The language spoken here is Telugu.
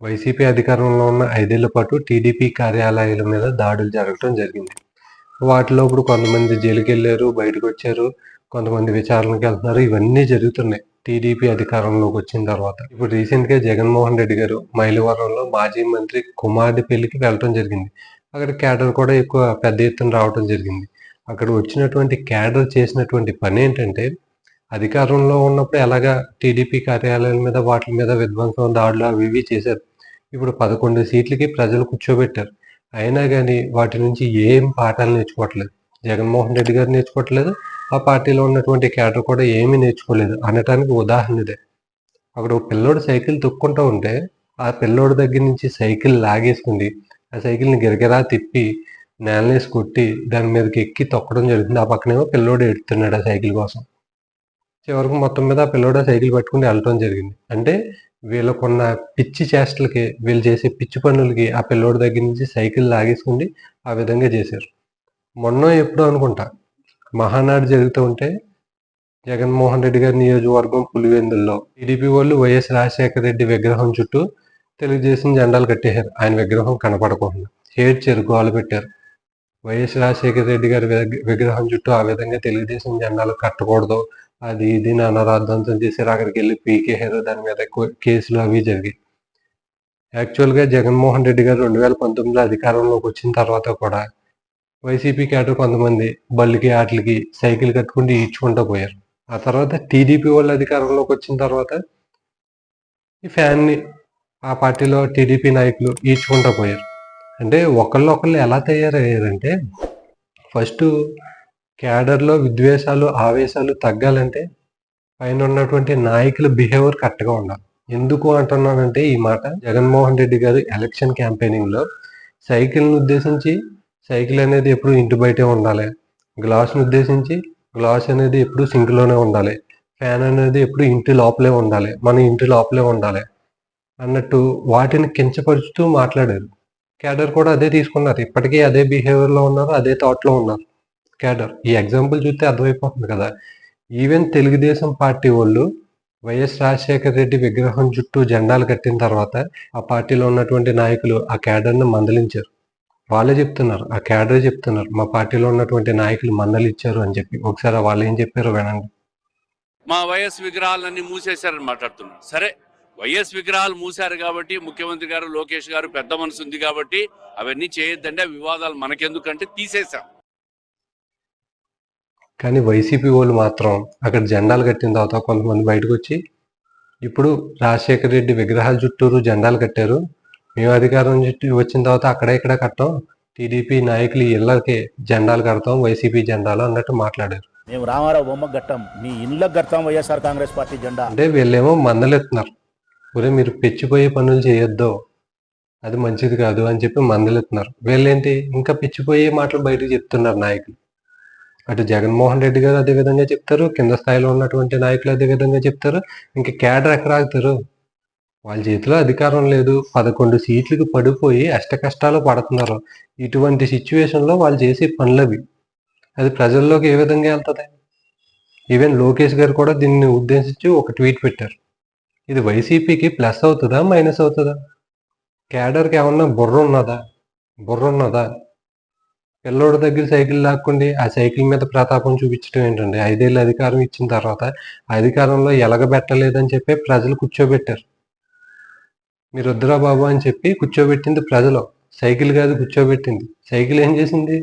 వైసీపీ అధికారంలో ఉన్న ఐదేళ్ళ పాటు టీడీపీ కార్యాలయాల మీద దాడులు జరగడం జరిగింది. వాటిలో ఇప్పుడు కొంతమంది జైలుకి వెళ్ళారు బయటకు వచ్చారు కొంతమంది విచారణకి వెళ్తున్నారు. ఇవన్నీ జరుగుతున్నాయి టీడీపీ అధికారంలోకి వచ్చిన తర్వాత. ఇప్పుడు రీసెంట్గా జగన్మోహన్ రెడ్డి గారు మైలవరంలో మాజీ మంత్రి కుమారుడి పెళ్ళికి వెళ్ళటం జరిగింది. అక్కడ క్యాడర్ కూడా ఎక్కువ పెద్ద ఎత్తున రావడం జరిగింది. అక్కడ వచ్చినటువంటి క్యాడర్ చేసినటువంటి పని ఏంటంటే అధికారంలో ఉన్నప్పుడు ఎలాగా టీడీపీ కార్యాలయాల మీద వాటి మీద విధ్వంసం దాడులు అవి ఇవి చేశారు. ఇప్పుడు పదకొండు సీట్లకి ప్రజలు కూర్చోబెట్టారు. అయినా కానీ వాటి నుంచి ఏం పాఠాలు నేర్చుకోవట్లేదు. జగన్మోహన్ రెడ్డి గారు నేర్చుకోవట్లేదు. ఆ పార్టీలో ఉన్నటువంటి క్యాడర్ కూడా ఏమీ నేర్చుకోలేదు. అనటానికి ఉదాహరణ ఇదే. అక్కడ ఒక పిల్లోడు సైకిల్ తొక్కుంటూ ఉంటే ఆ పిల్లోడి దగ్గర నుంచి సైకిల్ లాగేసుకుంది. ఆ సైకిల్ని గిరగిరా తిప్పి నేలనేసి కొట్టి దాని మీదకి ఎక్కి తొక్కడం జరుగుతుంది. ఆ పక్కనేమో పిల్లోడు ఎడుతున్నాడు ఆ సైకిల్ కోసం. చివరికి మొత్తం మీద ఆ పిల్లోడు ఆ సైకిల్ పట్టుకుని వెళ్ళటం జరిగింది. అంటే వీళ్ళకున్న పిచ్చి చేష్టలకి వీళ్ళు చేసే పిచ్చి పనులకి ఆ పిల్లోడి దగ్గర నుంచి సైకిల్ లాగేసుకుని ఆ విధంగా చేశారు. మొన్న ఎప్పుడో అనుకుంటా మహానాడు జరుగుతూ ఉంటే జగన్మోహన్ రెడ్డి గారి నియోజకవర్గం పులివెందుల్లో టీడీపీ వాళ్ళు వైఎస్ రాజశేఖర రెడ్డి విగ్రహం చుట్టూ తెలుగుదేశం జెండాలు కట్టేశారు. ఆయన విగ్రహం కనపడకుండా ఏడ్చారు గోలు పెట్టారు. వైఎస్ రాజశేఖర రెడ్డి గారి విగ్రహం చుట్టూ ఆ విధంగా తెలుగుదేశం జెండాలు కట్టకూడదు అది ఇది అనరార్థంతం చేశారు. అక్కడికి వెళ్ళి పీకేహారు దాని మీద కేసులు అవి జరిగాయి. యాక్చువల్గా జగన్మోహన్ రెడ్డి గారు రెండు వేల పంతొమ్మిదిలో అధికారంలోకి వచ్చిన తర్వాత కూడా వైసీపీ క్యాడర్ కొంతమంది బళ్ళకి ఆటలకి సైకిల్ కట్టుకుంటూ ఈడ్చుకుంటూ పోయారు. ఆ తర్వాత టీడీపీ వాళ్ళు అధికారంలోకి వచ్చిన తర్వాత ఈ ఫ్యాన్ని ఆ పార్టీలో టీడీపీ నాయకులు ఈడ్చుకుంటూ పోయారు. అంటే ఒకళ్ళు ఒకళ్ళు ఎలా తయారయ్యారంటే ఫస్ట్ క్యాడర్లో విద్వేషాలు ఆవేశాలు తగ్గాలంటే పైన ఉన్నటువంటి నాయకుల బిహేవియర్ కరెక్ట్గా ఉండాలి. ఎందుకు అంటున్నానంటే ఈ మాట జగన్మోహన్ రెడ్డి గారు ఎలక్షన్ క్యాంపెయినింగ్లో సైకిల్ని ఉద్దేశించి సైకిల్ అనేది ఎప్పుడు ఇంటి బయటే ఉండాలి. గ్లాస్ను ఉద్దేశించి గ్లాస్ అనేది ఎప్పుడు సింక్లోనే ఉండాలి. ఫ్యాన్ అనేది ఎప్పుడు ఇంటి లోపలే ఉండాలి. మన ఇంటి లోపలే ఉండాలి అన్నట్టు వాటిని కించపరుచుతూ మాట్లాడారు. క్యాడర్ కూడా అదే తీసుకున్నారు. ఇప్పటికీ అదే బిహేవియర్లో ఉన్నారు అదే థాట్లో ఉన్నారు. క్యాడర్ ఈ ఎగ్జాంపుల్ చూస్తే అర్థమైపోతుంది కదా. ఈవెన్ తెలుగుదేశం పార్టీ వాళ్ళు వైఎస్ రాజశేఖర రెడ్డి విగ్రహం చుట్టూ జెండాలు కట్టిన తర్వాత ఆ పార్టీలో ఉన్నటువంటి నాయకులు ఆ క్యాడర్ను మందలించారు. వాళ్ళే చెప్తున్నారు. ఆ క్యాడరే చెప్తున్నారు. మా పార్టీలో ఉన్నటువంటి నాయకులు మందలిచ్చారు అని చెప్పి. ఒకసారి వాళ్ళు ఏం చెప్పారో వినండి. మా వైఎస్ విగ్రహాలన్నీ మూసేశారని మాట్లాడుతున్నారు. సరే వైఎస్ విగ్రహాలు మూశారు కాబట్టి ముఖ్యమంత్రి గారు లోకేష్ గారు పెద్ద మనసు ఉంది కాబట్టి అవన్నీ చేయొద్దండి. ఆ వివాదాలు మనకెందుకంటే తీసేశాం. కానీ వైసీపీ వాళ్ళు మాత్రం అక్కడ జెండాలు కట్టిన తర్వాత కొంతమంది బయటకు వచ్చి ఇప్పుడు రాజశేఖర రెడ్డి విగ్రహాల చుట్టూరు జెండాలు కట్టారు. మేము అధికారం చుట్టూ వచ్చిన తర్వాత అక్కడ ఇక్కడ కట్టాం. టీడీపీ నాయకులు ఇళ్ళకి జెండాలు కడతాం వైసీపీ జెండాలు అన్నట్టు మాట్లాడారు. మేము రామారావు బొమ్మకు గట్టం మీ ఇండ్లకు గడతాం వైఎస్ఆర్ కాంగ్రెస్ పార్టీ జెండా. అంటే వీళ్ళేమో మందలెత్తున్నారు ఒరే మీరు పెచ్చిపోయే పనులు చేయొద్దు. అది మంచిది కాదు అని చెప్పి మందలెత్తున్నారు వీళ్ళేంటి? ఇంకా పెచ్చిపోయే మాటలు బయటకు చెప్తున్నారు నాయకులు. అటు జగన్మోహన్ రెడ్డి గారు అదే విధంగా చెప్తారు కింద స్థాయిలో ఉన్నటువంటి నాయకులు అదే విధంగా చెప్తారు ఇంకా క్యాడర్ ఎక్కడ ఆగుతారు? వాళ్ళ చేతిలో అధికారం లేదు పదకొండు సీట్లకు పడిపోయి అష్ట కష్టాలు పడుతున్నారు. ఇటువంటి సిచ్యువేషన్లో వాళ్ళు చేసే పనులవి. అది ప్రజల్లోకి ఏ విధంగా వెళ్తుంది? ఈవెన్ లోకేష్ గారు కూడా దీన్ని ఉద్దేశించి ఒక ట్వీట్ పెట్టారు. ఇది వైసీపీకి ప్లస్ అవుతుందా మైనస్ అవుతుందా? క్యాడర్కి ఏమన్నా బుర్ర ఉన్నదా? బుర్ర ఉన్నదా? పిల్లోడి దగ్గర సైకిల్ లాక్కుండి ఆ సైకిల్ మీద ప్రతాపం చూపించడం ఏంటండి? ఐదేళ్ళు అధికారం ఇచ్చిన తర్వాత అధికారంలో ఎలగబెట్టలేదని చెప్పి ప్రజలు కూర్చోబెట్టారు. మీరు వద్దురా బాబు అని చెప్పి కూర్చోబెట్టింది ప్రజలు. సైకిల్ కాదు కూర్చోబెట్టింది. సైకిల్ ఏం చేసింది?